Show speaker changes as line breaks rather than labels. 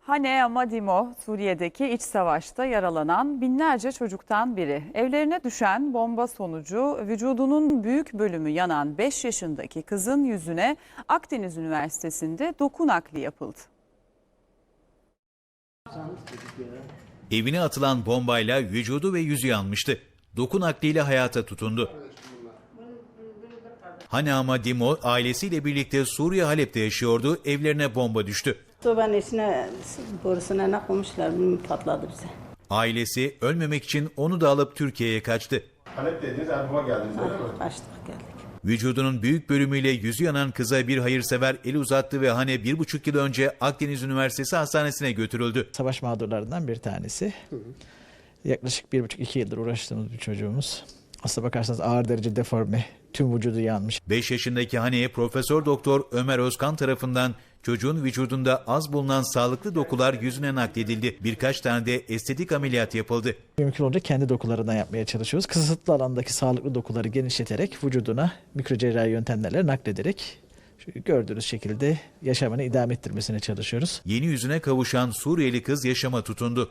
Hane Amadimo, Suriye'deki iç savaşta yaralanan binlerce çocuktan biri. Evlerine düşen bomba sonucu vücudunun büyük bölümü yanan 5 yaşındaki kızın yüzüne Akdeniz Üniversitesi'nde doku nakli yapıldı.
Evine atılan bombayla vücudu ve yüzü yanmıştı. Doku nakliyle hayata tutundu. Hanama Dimo ailesiyle birlikte Suriye Halep'te yaşıyordu. Evlerine bomba düştü.
Sobanın içine borusuna ne koymuşlar bilmiyorum patladı bize.
Ailesi ölmemek için onu da alıp Türkiye'ye kaçtı.
Halep dediniz Erbaba geldiniz öyle mi?
Kaçtık geldik.
Vücudunun büyük bölümüyle yüzü yanan kıza bir hayırsever el uzattı ve Hane bir buçuk yıl önce Akdeniz Üniversitesi Hastanesi'ne götürüldü.
savaş mağdurlarından bir tanesi. Yaklaşık bir buçuk iki yıldır uğraştığımız bir çocuğumuz. Aslına bakarsanız ağır derece deforme, tüm vücudu yanmış.
5 yaşındaki Hane'ye Profesör Doktor Ömer Özkan tarafından çocuğun vücudunda az bulunan sağlıklı dokular yüzüne nakledildi. Birkaç tane de estetik ameliyat yapıldı.
Mümkün olunca kendi dokularından yapmaya çalışıyoruz. Kısıtlı alandaki sağlıklı dokuları genişleterek vücuduna mikrocerrahi yöntemlerle naklederek gördüğünüz şekilde yaşamını idame ettirmesine çalışıyoruz.
Yeni yüzüne kavuşan Suriyeli kız yaşama tutundu.